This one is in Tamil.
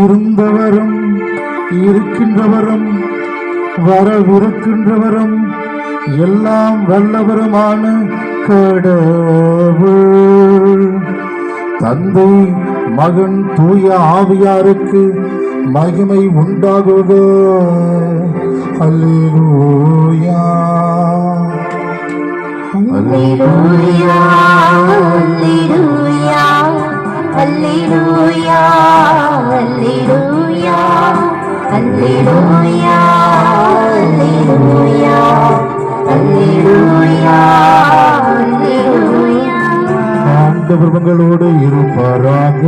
இருந்தவரும் இருக்கின்றவரும் வரவிருக்கின்றவரும் எல்லாம் வல்லவருமான கடவுள். தந்தை மகன் தூய ஆவியாருக்கு மகிமை உண்டாகுக அல்லேலூயா அல்லேலூயா அல்லேலூயா அல்லேலூயா அல்லேலூயா அல்லேலூயா ஆண்டவர் உங்களோடு இருப்பாராக.